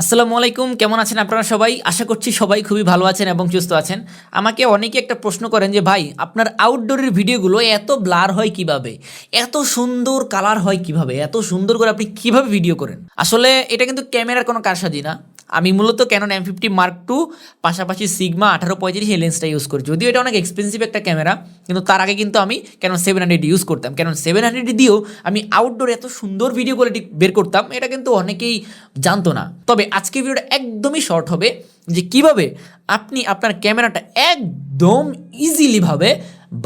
আসসালামু আলাইকুম, কেমন আছেন আপনারা সবাই? আশা করছি সবাই খুবই ভালো আছেন এবং সুস্থ আছেন। আমাকে অনেকে একটা প্রশ্ন করেন যে, ভাই, আপনার আউটডোরের ভিডিওগুলো এত ব্লার হয় কীভাবে? এত সুন্দর কালার হয় কীভাবে? এত সুন্দর করে আপনি কীভাবে ভিডিও করেন? আসলে এটা কিন্তু ক্যামেরার কোনো কারসাজি না। আমি মূলত Canon M fifty mark two পাশাপাশি সিগমা আঠারো পঁয়ত্রিশ এই লেন্সটা ইউজ করি যদিও এটা অনেক এক্সপেন্সিভ একটা ক্যামেরা কিন্তু তার আগে কিন্তু আমি ক্যানন সেভেন হান্ড্রেড ইউজ করতাম। ক্যানন সেভেন হান্ড্রেড দিয়েও আমি আউটডোর এত সুন্দর ভিডিও কোয়ালিটি বের করতাম, এটা কিন্তু অনেকেই জানতো না। তবে আজকে ভিডিওটা একদমই শর্ট হবে, যে কীভাবে আপনি আপনার ক্যামেরাটা একদম ইজিলিভাবে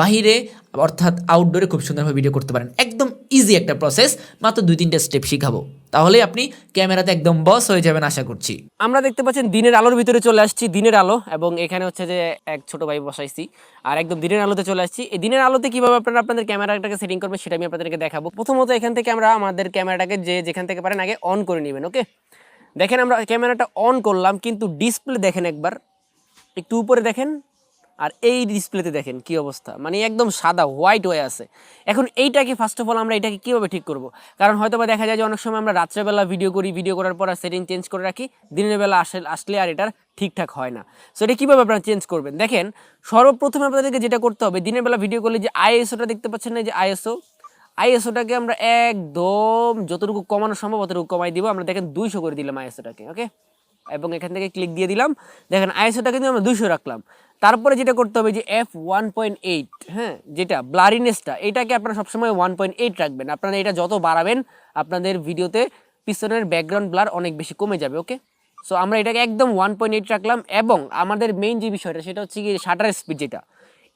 বাহিরে, অর্থাৎ আউটডোরে খুব সুন্দরভাবে ভিডিও করতে পারেন। একদম ইজি একটা প্রসেস মাত্র দুই তিনটে স্টেপ শিখাবো। তাহলে আপনি ক্যামেরাতে একদম বস হয়ে যাবেন আশা করছি। আমরা দেখতে পাচ্ছেন দিনের আলোর ভিতরে চলে আসছি, দিনের আলো, এবং এখানে হচ্ছে যে এক ছোট ভাই বসাইছি। আর একদম দিনের আলোতে চলে আসছি। এই দিনের আলোতে কীভাবে আপনারা আপনাদের ক্যামেরাটাকে সেটিং করবেন সেটা আমি আপনাদেরকে দেখাবো। প্রথমত এখান থেকে আমরা আমাদের ক্যামেরাটাকে যে যেখান থেকে পারেন আগে অন করে নেবেন ওকে দেখেন আমরা ক্যামেরাটা অন করলাম, কিন্তু ডিসপ্লে দেখেন একবার। একটু উপরে দেখেন। আর এই ডিসপ্লেতে দেখেন কি অবস্থা। মানে একদম সাদা হোয়াইট হয়ে আছে। এখন এইটাকে ফার্স্ট অফ অল আমরা এটাকে কীভাবে ঠিক করব? কারণ হয়তো বা দেখা যায় যে অনেক সময় আমরা রাত্রেবেলা ভিডিও করি ভিডিও করার পর আর সেটিং চেঞ্জ করে রাখি, দিনের বেলা আসে, আসলে আর এটার ঠিকঠাক হয় না। সো এটা কীভাবে আপনারা চেঞ্জ করবেন? দেখেন, সর্বপ্রথমে আপনাদেরকে যেটা করতে হবে, দিনের বেলা ভিডিও করলে যে আইএসওটা দেখতে পাচ্ছেন না যে আইএসও আইএসওটাকে আমরা একদম যতটুকু কমানো সম্ভব অতটুকু কমাই দিব। আমরা দেখেন দুইশো করে দিলাম আইএসওটাকে ওকে এবং এখান থেকে ক্লিক দিয়ে দিলাম। দেখেন আইএসওটা কিন্তু আমরা দুইশো রাখলাম। তারপরে যেটা করতে হবে যে এফ ওয়ান পয়েন্ট এইট হ্যাঁ যেটা ব্লারিনেসটা এটাকে আপনারা সবসময় ওয়ান পয়েন্ট এইট রাখবেন। আপনারা এটা যত বাড়াবেন, আপনাদের ভিডিওতে পিছনের ব্যাকগ্রাউন্ড ব্লার অনেক বেশি কমে যাবে ওকে সো আমরা এটাকে একদম ওয়ান পয়েন্ট এইট রাখলাম এবং আমাদের মেইন যে বিষয়টা, সেটা হচ্ছে কি শাটার স্পিড যেটা,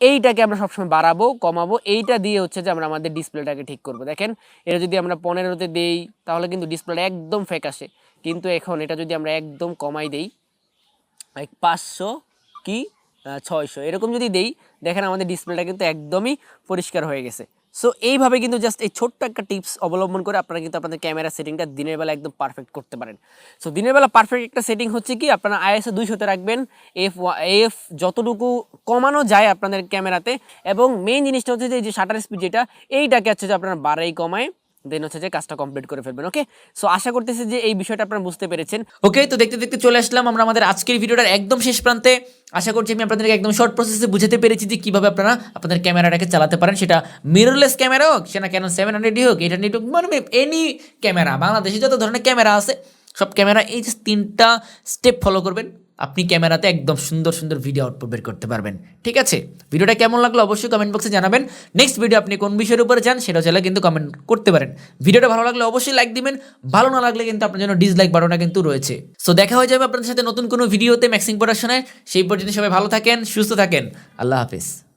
এইটাকে আমরা সবসময় বাড়াবো, কমাবো। এইটা দিয়ে হচ্ছে যে আমরা আমাদের ডিসপ্লেটাকে ঠিক করব। দেখেন, এটা যদি আমরা পনেরোতে দেই, তাহলে কিন্তু ডিসপ্লেটা একদম ফেক আসে। কিন্তু এখন এটা যদি আমরা একদম কমাই দেই লাইক পাঁচশো কি ছয়শো। এরকম যদি দেই, দেখেন আমাদের ডিসপ্লেটা কিন্তু একদমই পরিষ্কার হয়ে গেছে। সো এইভাবে কিন্তু জাস্ট এই ছোট্ট একটা টিপস অবলম্বন করে আপনারা কিন্তু আপনাদের ক্যামেরা সেটিংটা দিনের বেলা একদম পারফেক্ট করতে পারেন। সো দিনের বেলা পারফেক্ট একটা সেটিং হচ্ছে কি, আপনারা আইএসও দুইশোতে রাখবেন এফ এফ যতটুকু কমানো যায় আপনাদের ক্যামেরাতে এবং মেইন জিনিসটা হচ্ছে যে শাটার স্পিড যেটা, এইটাকে হচ্ছে যে আপনারা বাড়াই কমায় দেন হচ্ছে যে কাজটা কমপ্লিট করে ফেলবেন ওকে সো আশা করতেছি যে এই বিষয়টা আপনারা বুঝতে পেরেছেন। ওকে তো দেখতে দেখতে চলে আসলাম আমরা আমাদের আজকের ভিডিওটার একদম শেষ প্রান্তে। আশা করছি আমি আপনাদেরকে একদম শর্ট প্রসেসে বুঝাতে পেরেছি যে কীভাবে আপনারা আপনাদের ক্যামেরাটাকে চালাতে পারেন। সেটা মিররলেস ক্যামেরা হোক সে না কেন সেভেন হান্ড্রেডই হোক এইট হান্ড্রেড হোক মানে এনি ক্যামেরা বাংলাদেশে যত ধরনের ক্যামেরা আছে, সব ক্যামেরা এই যে তিনটা স্টেপ ফলো করবেন। আপনি ক্যামেরাতে একদম সুন্দর সুন্দর ভিডিও আউটপুট বের করতে পারবেন। ঠিক আছে? ভিডিওটা কেমন লাগল অবশ্যই কমেন্ট বক্সে জানাবেন। নেক্সট ভিডিও আপনি কোন বিষয়ের উপরে চান সেটা চাইলে কিন্তু কমেন্ট করতে পারেন। ভিডিওটা ভালো লাগলে অবশ্যই লাইক দিবেন, ভালো না লাগলে কিন্তু আপনার জন্য ডিসলাইক বাটনটা কিন্তু রয়েছে। সো দেখা হয়ে যাবে আপনাদের সাথে নতুন কোনো ভিডিওতে ম্যাক্সিং প্রোডাকশনে সেই পর্যন্ত সবাই ভালো থাকেন, সুস্থ থাকেন। আল্লাহ হাফিজ।